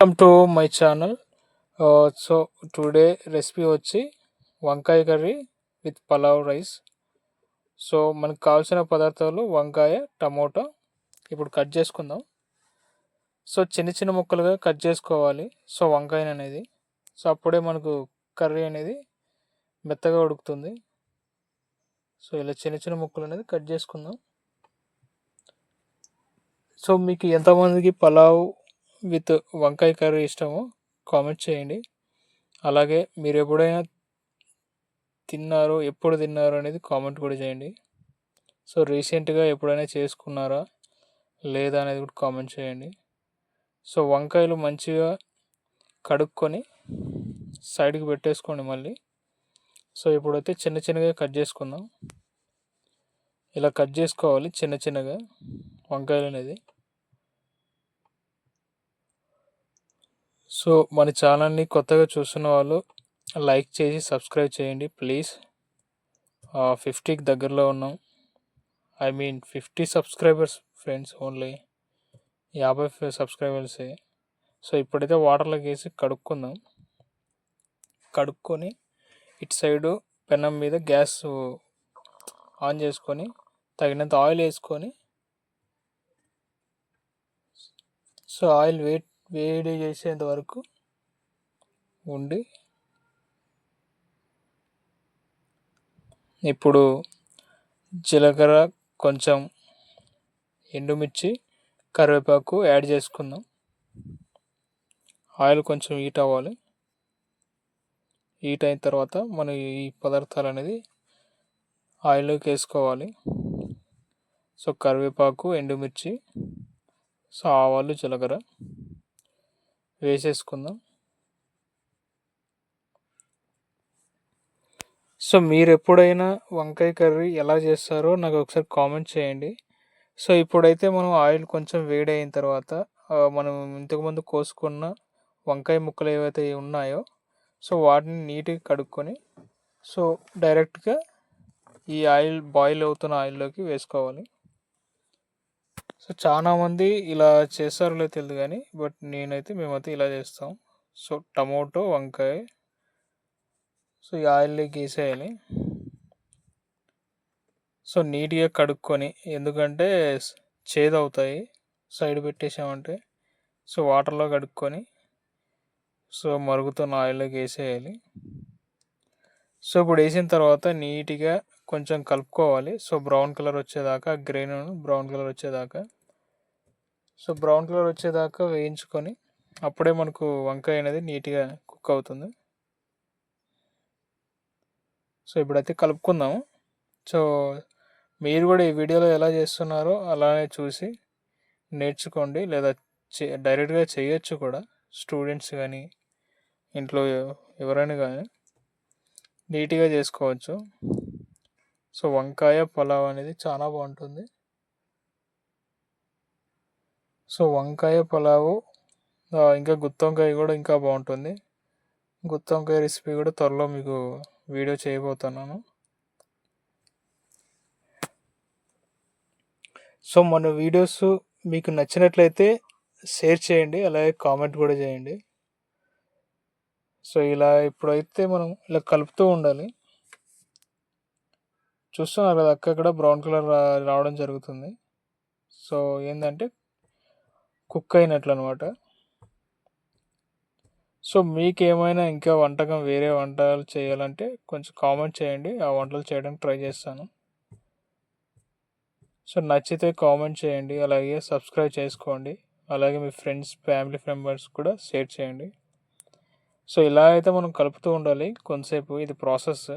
Welcome to my channel so today recipe వచ్చి వంకాయ curry with pulao rice so మనకు కావాల్సిన పదార్థాలు వంకాయ టమోటా ఇప్పుడు కట్ చేసుకుందాం. సో చిన్న చిన్న ముక్కలుగా కట్ చేసుకోవాలి. సో వంకాయ అనేది. సో అప్పుడే మనకు కర్రీ అనేది మెత్తగా ఉడుకుతుంది. సో ఇలా చిన్న చిన్న ముక్కలు అనేది కట్ చేసుకుందాం. సో మీకు ఎంతమందికి పలావ్ విత్ వంకాయ కర్రీ ఇష్టమో కామెంట్ చేయండి. అలాగే మీరు ఎప్పుడైనా తిన్నారో ఎప్పుడు తిన్నారో అనేది కామెంట్ కూడా చేయండి. సో రీసెంట్గా ఎప్పుడైనా చేసుకున్నారా? లేదా అనేది కూడా కామెంట్ చేయండి. సో వంకాయలు మంచిగా కడుక్కొని సైడ్కి పెట్టేసుకోండి మళ్ళీ. సో ఇప్పుడైతే చిన్న చిన్నగా కట్ చేసుకుందాం. ఇలా కట్ చేసుకోవాలి చిన్న చిన్నగా వంకాయలు అనేది. సో మన ఛానల్ని కొత్తగా చూస్తున్న వాళ్ళు లైక్ చేసి సబ్స్క్రైబ్ చేయండి ప్లీజ్. ఫిఫ్టీకి దగ్గరలో ఉన్నాం. I mean fifty subscribers friends only. యాభై సబ్స్క్రైబర్సే. సో ఇప్పుడైతే వాటర్లోకి వేసి కడుక్కుందాం. కడుక్కొని ఇటు సైడు పెనం మీద గ్యాస్ ఆన్ చేసుకొని తగినంత ఆయిల్ వేసుకొని సో ఆయిల్ వెయిట్ వేడి చేసేంత వరకు ఉండి ఇప్పుడు జీలకర్ర కొంచెం ఎండుమిర్చి కరివేపాకు యాడ్ చేసుకుందాం. ఆయిల్ కొంచెం హీట్ అవ్వాలి. హీట్ అయిన తర్వాత మనం ఈ పదార్థాలు అనేది ఆయిల్లోకి వేసుకోవాలి. సో కరివేపాకు ఎండుమిర్చి సో ఆవాలు జీలకర్ర వేసేసుకుందాం. సో మీరు ఎప్పుడైనా వంకాయ కర్రీ ఎలా చేస్తారో నాకు ఒకసారి కామెంట్ చేయండి. సో ఇప్పుడైతే మనం ఆయిల్ కొంచెం వేడి అయిన తర్వాత మనం ఇంతకుముందు కోసుకున్న వంకాయ ముక్కలు ఏవైతే ఉన్నాయో సో వాటిని నీట్గా కడుక్కొని సో డైరెక్ట్గా ఈ ఆయిల్ బాయిల్ అవుతున్న ఆయిల్లోకి వేసుకోవాలి. సో చాలామంది ఇలా చేస్తారో తెలియదు కానీ బట్ నేనైతే మేమైతే ఇలా చేస్తాం. సో టమోటో వంకాయ సో ఈ ఆయిల్లోకి వేసేయాలి సో నీట్గా కడుక్కొని ఎందుకంటే చేదు అవుతాయి సైడ్ పెట్టేసామంటే సో వాటర్లో కడుక్కొని సో మరుగుతున్న ఆయిల్లోకి వేసేయాలి. సో ఇప్పుడు వేసిన తర్వాత నీట్గా కొంచెం కలుపుకోవాలి. సో బ్రౌన్ కలర్ వచ్చేదాకా గ్రీన్ బ్రౌన్ కలర్ వచ్చేదాకా సో బ్రౌన్ కలర్ వచ్చేదాకా వేయించుకొని అప్పుడే మనకు వంకాయ అనేది నీట్గా కుక్ అవుతుంది. సో ఇప్పుడైతే కలుపుకుందాము సో మీరు కూడా ఈ వీడియోలో ఎలా చేస్తున్నారో అలానే చూసి నేర్చుకోండి. లేదా డైరెక్ట్గా చేయొచ్చు కూడా. స్టూడెంట్స్ కానీ ఇంట్లో ఎవరైనా కానీ నీట్గా చేసుకోవచ్చు. సో వంకాయ పలావ్ అనేది చాలా బాగుంటుంది. సో వంకాయ పలావు ఇంకా గుత్తొంకాయ కూడా ఇంకా బాగుంటుంది. గుత్తొంకాయ రెసిపీ కూడా త్వరలో మీకు వీడియో చేయబోతున్నాను. సో మన వీడియోస్ మీకు నచ్చినట్లయితే షేర్ చేయండి అలాగే కామెంట్ కూడా చేయండి. సో ఇలా ఇప్పుడైతే మనం ఇలా కలుపుతూ ఉండాలి. చూస్తున్నారు కదా అక్కడ బ్రౌన్ కలర్ రావడం జరుగుతుంది. సో ఏంటంటే కుక్ అయినట్లు అనమాట సో మీకు ఏమైనా ఇంకా వంటకం వేరే వంటలు చేయాలంటే కొంచెం కామెంట్ చేయండి. ఆ వంటలు చేయడానికి ట్రై చేస్తాను. సో నచ్చితే కామెంట్ చేయండి. అలాగే సబ్స్క్రైబ్ చేసుకోండి. అలాగే మీ ఫ్రెండ్స్ ఫ్యామిలీ మెంబర్స్ కూడా షేర్ చేయండి. సో ఇలా అయితే మనం కలుపుతూ ఉండాలి కొంతసేపు. ఇది ప్రాసెస్.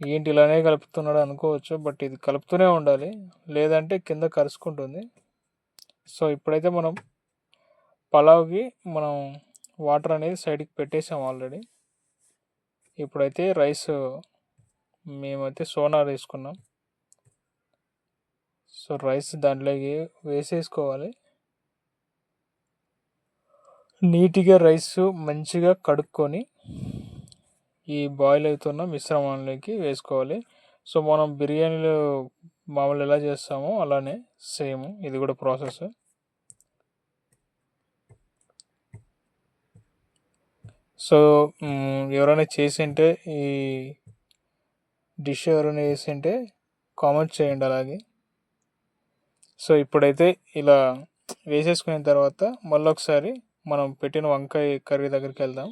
ఏంటి ఇలానే కలుపుతున్నాడు అనుకోవచ్చు. బట్ ఇది కలుపుతూనే ఉండాలి. లేదంటే కింద కరుసుకుంటుంది. సో ఇప్పుడైతే మనం పలావ్కి మనం వాటర్ అనేది సైడ్కి పెట్టేసాం ఆల్రెడీ. ఇప్పుడైతే రైస్ మేమైతే సోనా వేసుకున్నాం. సో రైస్ దాంట్లోకి వేసేసుకోవాలి. నీట్గా రైస్ మంచిగా కడుక్కొని ఈ బాయిల్ అవుతున్న మిశ్రమంలోకి వేసుకోవాలి. సో మనం బిర్యానీలో మామూలు ఎలా చేస్తామో అలానే సేమ్ ఇది కూడా ప్రాసెస్. సో ఎవరైనా చేసింటే ఈ డిష్ ఎవరైనా చేసింటే కామెంట్ చేయండి అలాగే. సో ఇప్పుడైతే ఇలా వేసేసుకున్న తర్వాత మళ్ళీ ఒకసారి మనం పెట్టిన వంకాయ కర్రీ దగ్గరికి వెళ్దాం.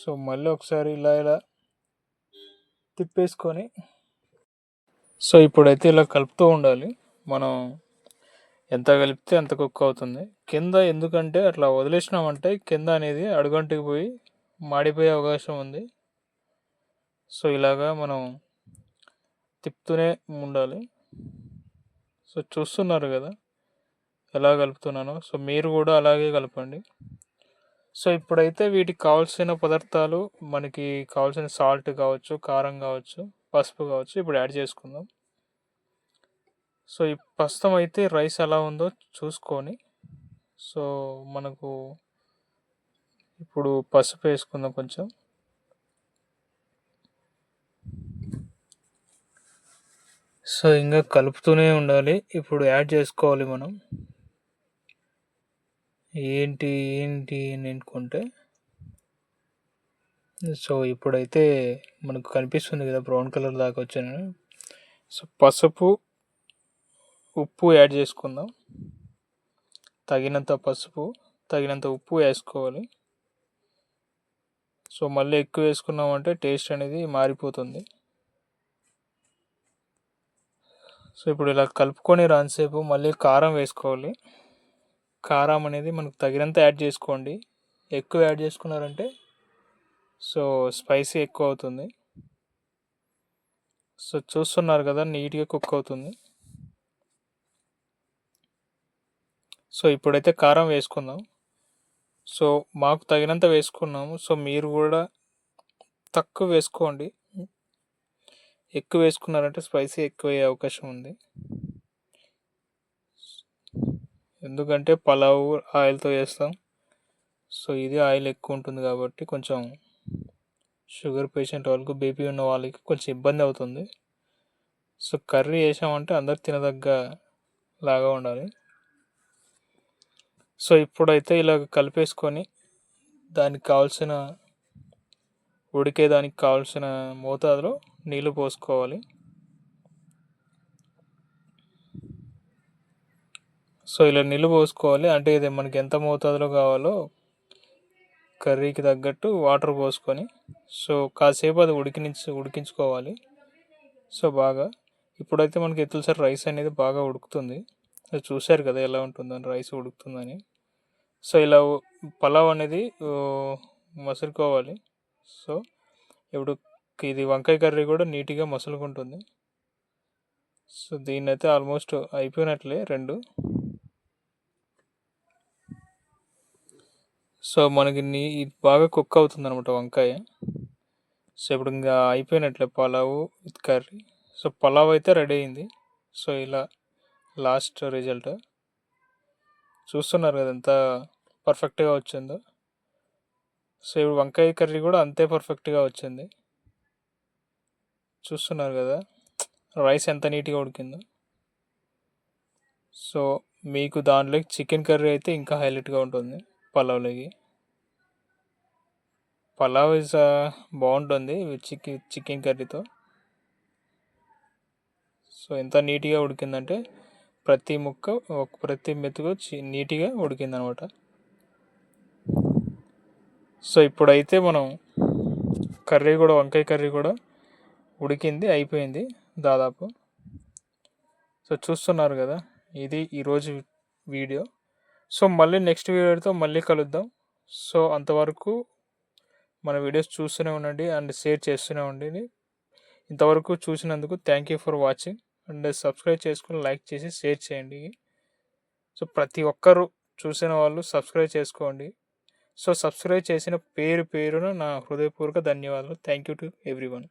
సో మళ్ళీ ఒకసారి ఇలా ఇలా తిప్పేసుకొని. సో ఇప్పుడైతే ఇలా కలుపుతూ ఉండాలి. మనం ఎంత కలిపితే అంత కుక్ అవుతుంది. కింద ఎందుకంటే అట్లా వదిలేసినామంటే కింద అనేది అడుగంటికి పోయి మాడిపోయే అవకాశం ఉంది. సో ఇలాగా మనం తిప్పుతూనే ఉండాలి. సో చూస్తున్నారు కదా ఎలా కలుపుతున్నానో. సో మీరు కూడా అలాగే కలపండి. సో ఇప్పుడైతే వీటికి కావాల్సిన పదార్థాలు మనకి కావాల్సిన సాల్ట్ కావచ్చు కారం కావచ్చు పసుపు కావచ్చు ఇప్పుడు యాడ్ చేసుకుందాం. సో ఈ ప్రస్తుతం అయితే రైస్ ఎలా ఉందో చూసుకొని సో మనకు ఇప్పుడు పసుపు వేసుకుందాం కొంచెం. సో ఇంకా కలుపుతూనే ఉండాలి. ఇప్పుడు యాడ్ చేసుకోవాలి మనం. ఏంటి ఏంటి అని అనుకుంటే సో ఇప్పుడైతే మనకు కనిపిస్తుంది కదా బ్రౌన్ కలర్ దాకా వచ్చాను సో పసుపు ఉప్పు యాడ్ చేసుకుందాం. తగినంత పసుపు తగినంత ఉప్పు వేసుకోవాలి. సో మళ్ళీ ఎక్కువ వేసుకున్నామంటే టేస్ట్ అనేది మారిపోతుంది. సో ఇప్పుడు ఇలా కలుపుకొని రానిసేపు మళ్ళీ కారం వేసుకోవాలి. కారం అనేది మనకు తగినంత యాడ్ చేసుకోండి. ఎక్కువ యాడ్ చేసుకున్నారంటే సో స్పైసీ ఎక్కువ అవుతుంది. సో చూస్తున్నారు కదా నీట్గా కుక్ అవుతుంది. సో ఇప్పుడైతే కారం వేసుకుందాం. సో మాకు తగినంత వేసుకున్నాము. సో మీరు కూడా తక్కువ వేసుకోండి. ఎక్కువ వేసుకున్నారంటే స్పైసీ ఎక్కువ అయ్యే అవకాశం ఉంది. ఎందుకంటే పలావ్ ఆయిల్తో చేస్తాం. సో ఇది ఆయిల్ ఎక్కువ ఉంటుంది కాబట్టి కొంచెం షుగర్ పేషెంట్ వాళ్ళకు బీపీ ఉన్న వాళ్ళకి కొంచెం ఇబ్బంది అవుతుంది. సో కర్రీ వేసామంటే అందరు తినదగ్గ లాగా ఉండాలి. సో ఇప్పుడైతే ఇలా కలిపేసుకొని దానికి కావాల్సిన ఉడికేదానికి కావాల్సిన మోతాదులో నీళ్ళు పోసుకోవాలి. సో ఇలా నీళ్ళు పోసుకోవాలి. అంటే ఇది మనకి ఎంత మోతాదులో కావాలో కర్రీకి తగ్గట్టు వాటర్ పోసుకొని సో కాసేపు అది ఉడికించి ఉడికించుకోవాలి. సో బాగా ఇప్పుడైతే మనకి ఎత్తులసారి రైస్ అనేది బాగా ఉడుకుతుంది. చూశారు కదా ఎలా ఉంటుందని రైస్ ఉడుకుతుందని. సో ఇలా పలావ్ అనేది మసులుకోవాలి. సో ఇప్పుడు ఇది వంకాయ కర్రీ కూడా నీట్గా మసులుకుంటుంది. సో దీన్ని అయితే ఆల్మోస్ట్ అయిపోయినట్లే రెండు. సో మనకి నీ ఇది బాగా కుక్ అవుతుంది అనమాట వంకాయ. సో ఇప్పుడు ఇంకా అయిపోయినట్లే pulao with curry. So pulao అయితే రెడీ అయింది. సో ఇలా లాస్ట్ రిజల్ట్. చూస్తున్నారు కదా ఎంత పర్ఫెక్ట్గా వచ్చిందో. సో ఇప్పుడు వంకాయ కర్రీ కూడా అంతే పర్ఫెక్ట్గా వచ్చింది. చూస్తున్నారు కదా రైస్ ఎంత నీట్గా ఉడికిందో. సో మీకు దాంట్లోకి చికెన్ కర్రీ అయితే ఇంకా హైలైట్గా ఉంటుంది పలావ్లోకి. పలావ్ ఇస్ బాగుంటుంది చికెన్ చికెన్ కర్రీతో. సో ఎంత నీట్గా ఉడికిందంటే ప్రతి ముక్క ప్రతి మెతుకు నీట్గా ఉడికిందనమాట. సో ఇప్పుడైతే మనం కర్రీ కూడా వంకాయ కర్రీ కూడా ఉడికింది అయిపోయింది దాదాపు. సో చూస్తున్నారు కదా ఇది ఈరోజు వీడియో. సో మళ్ళీ నెక్స్ట్ వీడియోతో మళ్ళీ కలుద్దాం. సో అంతవరకు మన వీడియోస్ చూస్తూనే ఉండండి అండ్ షేర్ చేస్తూనే ఉండండి. ఇంతవరకు చూసినందుకు thank you for watching and subscribe చేసుకుని లైక్ చేసి షేర్ చేయండి. సో ప్రతి ఒక్కరు చూసిన వాళ్ళు సబ్స్క్రైబ్ చేసుకోండి. సో సబ్స్క్రైబ్ చేసిన పేరు పేరున నా హృదయపూర్వక ధన్యవాదాలు. Thank you to everyone